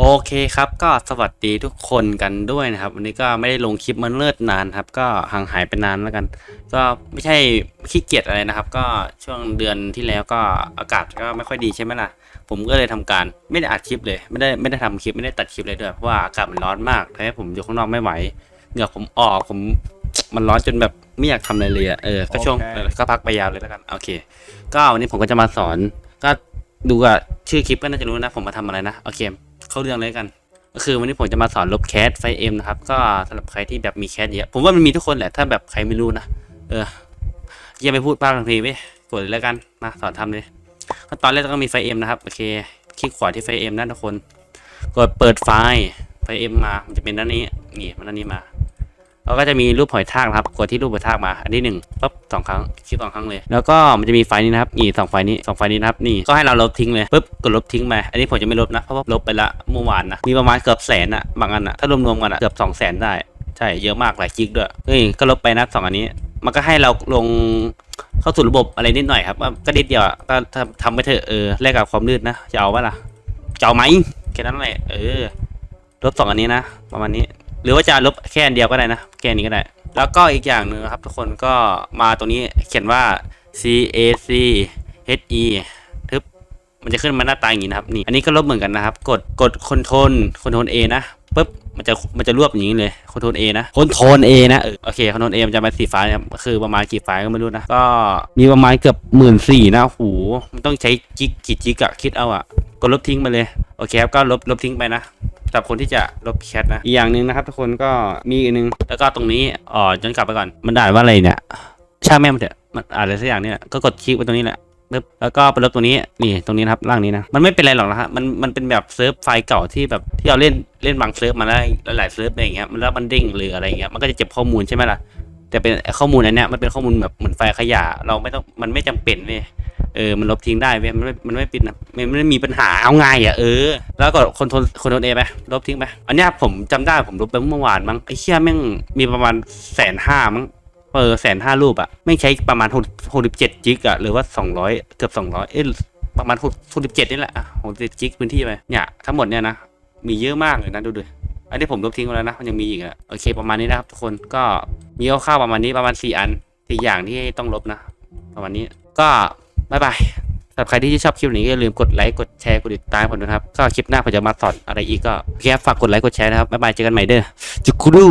โอเคครับก็สวัสดีทุกคนกันด้วยนะครับ วันนี้ก็ไม่ได้ลงคลิปมันเลิศนานครับ ก็ห่างหายไปนานแล้วกัน ก็ไม่ใช่ขี้เกียจอะไรนะครับ ก็ช่วงเดือนที่แล้วก็อากาศก็ไม่ค่อยดีใช่ไหมล่ะ ผมก็เลยทำการไม่ได้อัดคลิปเลย ไม่ได้ไม่ได้ทำคลิปไม่ได้ตัดคลิปเลยด้วยเพราะว่าอากาศมันร้อนมากทำให้ผมอยู่ข้างนอกไม่ไหวเหงื่อผมออกผมมันร้อนจนแบบไม่อยากทำอะไรเลยอะเออก็ช่วงโอเคเออก็พักไปยาวเลยแล้วกันโอเค ก็วันนี้ผมก็จะมาสอนก็ดูกับชื่อคลิปก็น่าจะรู้นะ ผมมาทำอะไรนะโอเค เข้าเรื่องเลยกัน ก็คือวันนี้ผมจะมาสอนลบแคสไฟเอ็มนะครับ ก็สำหรับใครที่แบบมีแคสเยอะ ผมว่ามันมีทุกคนแหละ ถ้าแบบใครไม่รู้นะ เออยังไปพูดบ้างทันทีไปกดเลยแล้วกัน มาสอนทำเลยขั้นตอนแรกต้องมีไฟเอ็มนะครับ โอเค คลิกขวาที่ไฟเอ็มนะทุกคน กดเปิดไฟล์ไฟเอ็มมา มันจะเป็นด้านนี้ นี่มันด้านนี้มา แล้วก็จะมีรูปหอยทากนะครับ กดที่รูปหอยทากมา อันที่หนึ่งปั๊บสองครั้งคลิกสองครั้งเลย แล้วก็มันจะมีไฟนี้นะครับ นี่สองไฟนี้สองไฟนี้นะครับ นี่ ก็ให้เราลบทิ้งเลยปุ๊บ กดลบทิ้งไป อันนี้ผมจะไม่ลบนะ เพราะว่าลบไปละเมื่อวานนะ มีประมาณเกือบแสนอะบางอันอะถ้ารวมๆกันอะเกือบสองแสนได้ ใช่ เยอะมากหลายกิกด้วย เฮ้ย ก็ลบไปนะสองอันนี้ มันก็ให้เราลงเข้าสู่ระบบอะไรนิดหน่อยครับว่าก็นิดเดียวก็ทำทำไปเถอะ เออ แลกกับความลื่นนะ จะเอาปะล่ะ จะเอาไหมแค่นั้นแหละ เออ ลบสองอันนี้นะ ประมาณนี้ หรือว่าจะลบแค่อันเดียวก็ได้นะแค่นี้ก็ได้ แล้วก็อีกอย่างหนึ่งครับ ทุกคนก็มาตรงนี้เขียนว่า C A C H E ทึบมันจะขึ้นมาหน้าตาอย่างนี้นะครับนี่อันนี้ก็ลบเหมือนกันนะครับ กดกดคอนโทรลคอนโทรล A นะปุ๊บมันจะมันจะรวบอย่างนี้เลยคอนโทรล A นะคอนโทรล A นะเออโอเคคอนโทรล A มันจะเป็นสีฟ้านะครับคือประมาณกี่ไฟล์ก็ไม่รู้นะ ก็มีประมาณเกือบหมื่นสี่นะโอ้โหมันต้องใช้จิกกี่จิกอะคิดเอาอะกดลบทิ้งไปเลยโอเคครับก็ลบลบทิ้งไปนะ สำหรับคนที่จะลบแชทนะอีกอย่างหนึ่งนะครับทุกคนก็มีอีกหนึ่งแล้วก็ตรงนี้อ๋อย้อนกลับไปก่อน มันด่านว่าอะไรเนี่ยช่างแม่งมันเถอะมันอ่านอะไรสักอย่างเนี่ยก็กดคลิกไปตรงนี้แหละปึ๊บแล้วก็ไปลบตรงนี้นี่ตรงนี้นะครับล่างนี้นะมันไม่เป็นไรหรอกนะฮะมันมันเป็นแบบเซิร์ฟไฟล์เก่าที่แบบที่เราเล่นเล่นบางเซิร์ฟมาแล้วหลายๆเซิร์ฟอะไรอย่างเงี้ยมันแล้วมันเด้งหรืออะไรอย่างเงี้ยมันก็จะเจ็บข้อมูลใช่ไหมล่ะแต่เป็นข้อมูลอันเนี้ยมันเป็นข้อมูลแบบเหมือนไฟล์ขยะเราไม่ต้องมันไม่จำเป็นเว้ย เออมันลบทิ้งได้เว้ยมันไม่มันไม่เป็นะมันไม่มีปัญหาเอาไงอะเออแล้วก็คนทนคนทนเอไปลบทิ้งไปอันเนี้ยผมจำได้ผมลบไปเมื่อวานมั้งไอ้เชี่ยแม่งมีประมาณแสนห้ามั้งเออแสนห้ารูปอะไม่ใช้ประมาณหกหกสิบเจ็ดจิกอะหรือว่าสองร้อยเกือบสองร้อยเอ๊ะประมาณหกหกสิบเจ็ดนี่แหละหกสิบจิกพื้นที่ไปเนี่ยทั้งหมดเนี่ยนะมีเยอะมากเลยนะดูดิอันนี้ผมลบทิ้งไปแล้วนะมันยังมีอีกอะโอเคประมาณนี้นะครับทุกคนก็มีคร่าวๆประมาณนี้ประมาณสี่อันสี่อย่างที่ต้องลบนะ ประมาณนี้ก็ บายบายสำหรับใครที่ชอบคลิปนี้อย่าลืมกดไลค์กดแชร์กดติดตามผมด้วยนะครับก็คลิปหน้าผมจะมาสอนอะไรอีกก็แค่ฝากกดไลค์กดแชร์นะครับบ๊ายบายเจอกันใหม่เด้อจุกรู